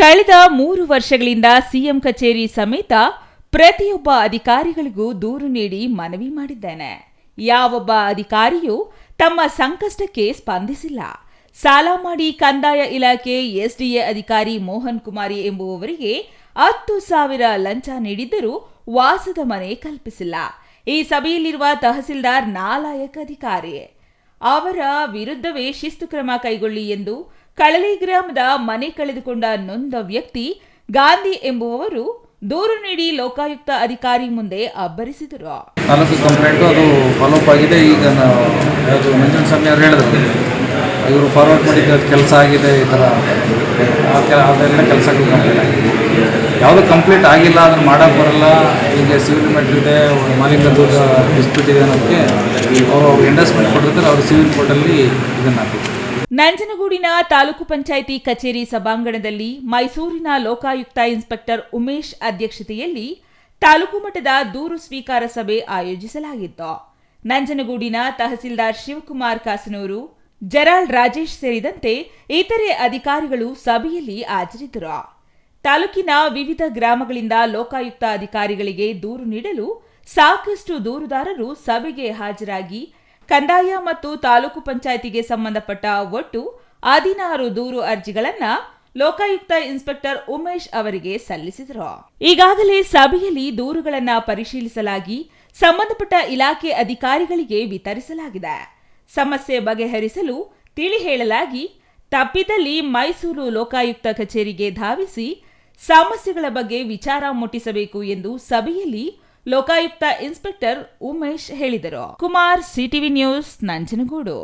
ಕಳೆದ ಮೂರು ವರ್ಷಗಳಿಂದ ಸಿಎಂ ಕಚೇರಿ ಸಮೇತ ಪ್ರತಿಯೊಬ್ಬ ಅಧಿಕಾರಿಗಳಿಗೂ ದೂರು ನೀಡಿ ಮನವಿ ಮಾಡಿದ್ದೇನೆ. ಯಾವೊಬ್ಬ ಅಧಿಕಾರಿಯೂ ತಮ್ಮ ಸಂಕಷ್ಟಕ್ಕೆ ಸ್ಪಂದಿಸಿಲ್ಲ. ಸಾಲ ಮಾಡಿ ಕಂದಾಯ ಇಲಾಖೆ ಎಸ್ಡಿಎ ಅಧಿಕಾರಿ ಮೋಹನ್ ಕುಮಾರಿ ಎಂಬುವವರಿಗೆ ಹತ್ತು ಸಾವಿರ ಲಂಚ ನೀಡಿದ್ದರೂ ವಾಸದ ಮನೆ ಕಲ್ಪಿಸಿಲ್ಲ. ಈ ಸಭೆಯಲ್ಲಿರುವ ತಹಸೀಲ್ದಾರ್ ನಾಲಾಯಕ್ ಅಧಿಕಾರಿ, ಅವರ ವಿರುದ್ಧವೇ ಶಿಸ್ತು ಕ್ರಮ ಕೈಗೊಳ್ಳಿ ಎಂದು ಕಳಲಿ ಗ್ರಾಮದ ಮನೆ ಕಳೆದುಕೊಂಡ ನೊಂದ ವ್ಯಕ್ತಿ ಗಾಂಧಿ ಎಂಬುವವರು ದೂರು ನೀಡಿ ಲೋಕಾಯುಕ್ತ ಅಧಿಕಾರಿ ಮುಂದೆ ಅಬ್ಬರಿಸಿದರು. ತಾಲೂಕು ಕಂಪ್ಲೇಂಟು ಅದು ಫಾಲೋಅಪ್ ಆಗಿದೆ. ಈಗ ಯಾವುದು ಸ್ವಾಮಿ ಅವ್ರು ಹೇಳಿದ್ರು. ಇವರು ಫಾರ್ವರ್ಡ್ ಮಾಡಿದ ಕೆಲಸ ಆಗಿದೆ, ಈ ಥರ ಅದೆಲ್ಲ ಕೆಲಸಗಳು ಕಂಪ್ಲೀಟ್ ಆಗಿದೆ. ಯಾವುದೂ ಕಂಪ್ಲೀಟ್ ಆಗಿಲ್ಲ ಅದನ್ನು ಮಾಡೋಕ್ಕೆ ಬರಲ್ಲ. ಈಗ ಸಿವಿಲ್ ಮ್ಯಾಟ್ರ್ ಇದೆ ಮಾಲೀಕ ದೂರ ಡಿಸ್ಪ್ಯೂಟ್ ಇದೆ ಅನ್ನೋದಕ್ಕೆ ಅವರು ಇಂಡಸ್ಟ್ಮೆಂಟ್ ಕೊಟ್ಟಿರ್ತಾರೆ. ಅವರು ಸಿವಿಲ್ ಕೋರ್ಟಲ್ಲಿ ಇದನ್ನು ಹಾಕಿದ್ರು ನಂಜನಗೂಡಿನ ತಾಲೂಕು ಪಂಚಾಯಿತಿ ಕಚೇರಿ ಸಭಾಂಗಣದಲ್ಲಿ ಮೈಸೂರಿನ ಲೋಕಾಯುಕ್ತ ಇನ್ಸ್ಪೆಕ್ಟರ್ ಉಮೇಶ್ ಅಧ್ಯಕ್ಷತೆಯಲ್ಲಿ ತಾಲೂಕು ಮಟ್ಟದ ದೂರು ಸ್ವೀಕಾರ ಸಭೆ ಆಯೋಜಿಸಲಾಗಿತ್ತು. ನಂಜನಗೂಡಿನ ತಹಸೀಲ್ದಾರ್ ಶಿವಕುಮಾರ್ ಕಾಸನೂರು ಜರಾಲ್ ರಾಜೇಶ್ ಸೇರಿದಂತೆ ಇತರೆ ಅಧಿಕಾರಿಗಳು ಸಭೆಯಲ್ಲಿ ಹಾಜರಿದ್ದರು. ತಾಲೂಕಿನ ವಿವಿಧ ಗ್ರಾಮಗಳಿಂದ ಲೋಕಾಯುಕ್ತ ಅಧಿಕಾರಿಗಳಿಗೆ ದೂರು ನೀಡಲು ಸಾಕಷ್ಟು ದೂರುದಾರರು ಸಭೆಗೆ ಹಾಜರಾಗಿ ಕಂದಾಯ ಮತ್ತು ತಾಲೂಕು ಪಂಚಾಯಿತಿಗೆ ಸಂಬಂಧಪಟ್ಟ ಒಟ್ಟು ಹದಿನಾರು ದೂರು ಅರ್ಜಿಗಳನ್ನ ಲೋಕಾಯುಕ್ತ ಇನ್ಸ್ಪೆಕ್ಟರ್ ಉಮೇಶ್ ಅವರಿಗೆ ಸಲ್ಲಿಸಿದರು. ಈಗಾಗಲೇ ಸಭೆಯಲ್ಲಿ ದೂರುಗಳನ್ನ ಪರಿಶೀಲಿಸಲಾಗಿ ಸಂಬಂಧಪಟ್ಟ ಇಲಾಖೆ ಅಧಿಕಾರಿಗಳಿಗೆ ವಿತರಿಸಲಾಗಿದೆ. ಸಮಸ್ಯೆ ಬಗೆಹರಿಸಲು ತಿಳಿ ಹೇಳಲಾಗಿ, ತಪ್ಪಿದಲ್ಲಿ ಮೈಸೂರು ಲೋಕಾಯುಕ್ತ ಕಚೇರಿಗೆ ಧಾವಿಸಿ ಸಮಸ್ಯೆಗಳ ಬಗ್ಗೆ ವಿಚಾರ ಮುಟ್ಟಿಸಬೇಕು ಎಂದು ಸಭೆಯಲ್ಲಿ ಲೋಕಾಯುಕ್ತ ಇನ್ಸ್ಪೆಕ್ಟರ್ ಉಮೇಶ್ ಹೇಳಿದರು. Kumar CTV news Nanjangud.